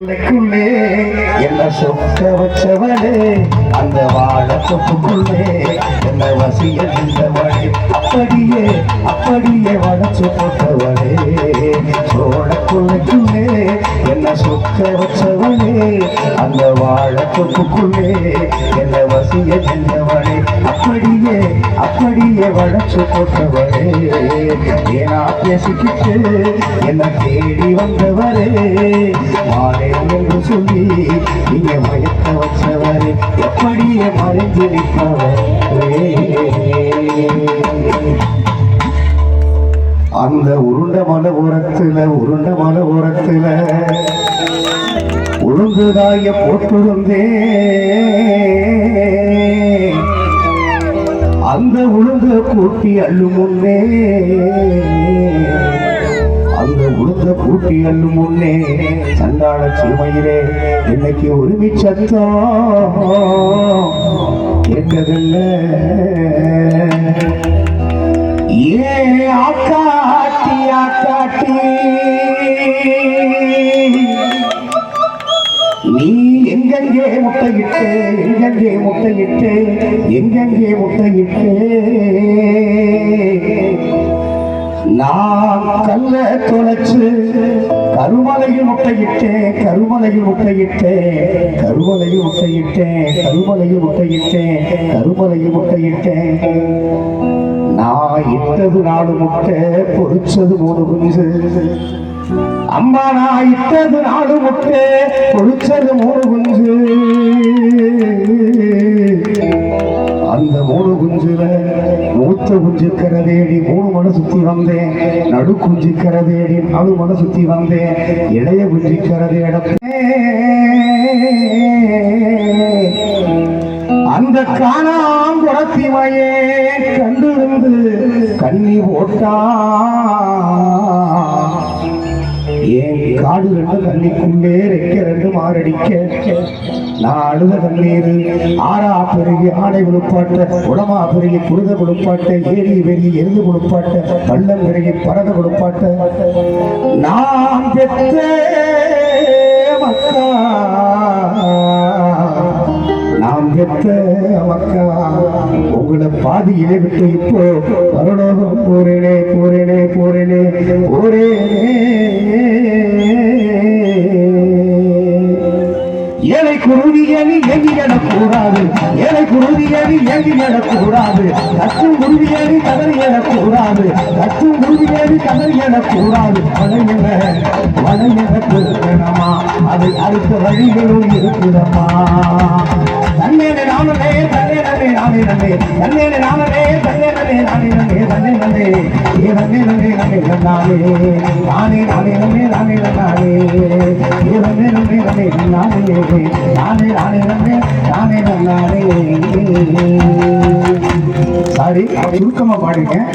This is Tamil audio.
உள்ளே என்ன சொக்க வச்சவளே அந்த வாழத்தொப்புக்குள்ளே என்ன வசிய நின்றவளே அப்படியே அப்படியே வளச்சு போட்டவளே. சோழக்குள்ளைக்குள்ளே என்ன சொக்க வச்சவளே அந்த வாழத்தொப்புக்குள்ளே என்ன வசிய நின்றவளே. அப்படியே அப்படியே வளைச்சு போட்டவளே ஏனா பேசிக்கிட்டு என்ன தேடி வந்தவரே. மாறே என்று சொல்லி நீங்க மயக்க வச்சவரே. எப்படியே மறைஞ்சிருப்பவரே அந்த உருண்ட மலை உரத்துல உருண்ட மலை உரத்துல உளுந்துதாய போட்டிருந்தே அந்த உளுந்த கூட்டி அள்ளு முன்னே. அந்த உளுந்த கூட்டி அள்ளு முன்னே சண்டாள சீமையிலே இன்னைக்கு உரிமை சத்தம் எங்கெங்கே முட்டையிட்டு எங்கெங்கே முட்டையிட்டு எங்கெங்கே முட்டையிட்டு. நான் கல்ல தொலைச்சு கருமலையில் முட்டையிட்டேன் கருமலையில் முட்டையிட்டேன் கருமலையில் முட்டையிட்டேன் கருமலையில் முட்டையிட்டேன் கருமலையில் முட்டையிட்டேன் நான் இட்டது நாலு முட்டை பொறிச்சது மூணு குஞ்சு அம்மா நான் இட்டது நாடு முட்டே பொறிச்சது மூணு குஞ்சு அந்த மூணு குஞ்சுல மூத்த குஞ்சுக்கிற தேடி மூணு மணி சுத்தி வந்தேன். நடு குஞ்சுக்கிற தேடி நாலு மணி சுத்தி வந்தேன். இளைய குஞ்சுக்கிற தேடப்பே. அந்த காணாம் குடத்திமையே கண்டிருந்து கண்ணி போட்டா ஏன் காடு ரெண்டு தண்ணிக்குள்ளே ரெக்க ரெண்டு மாரடிக்க. நான் அழுத கண்ணீர் ஆறா பெருகி ஆடை விழுப்பாட்ட உடமா பெருகி குருத விழுப்பாட்ட ஏரி பெருகி எருது விழுப்பாட்ட பள்ளம் பெருகி பறத விழுப்பாட்ட நாம் பெற்ற மக்கா நாம் பெற்ற மக்கா உங்களை பாதியிலே விட்டு இப்போ பரலோகம் போறேனே போறேனே. ஏழை குருவியணி எங்கி எழக்கூடாது ஏழை குருவியணி எங்கி எழக்கூடாது கற்றும் குருவியணி கதறி எழக்கூடாது கற்றும் குருவியணி கதறி எழக்கூடாது வளையன வளையன திருக்கணமா அதை அடுத்த வழிகளும் இருக்குதம்மா. தன்னேன நானே தன்னேன நன்னே நானே நன்னே தன்னேனே நானே தன்னே நானே நன்னே தன்னே நன்னே ஏ நன்னே நன்னே நன்னே நன்னாலே நானே நானே நன்னே நானே நன்னாலே ஏ நன்னே நன்னே நன்னே நன்னாலே நானே நானே நானே நன்னாலே சாரி சுருக்கமா பாடிருக்கேன்.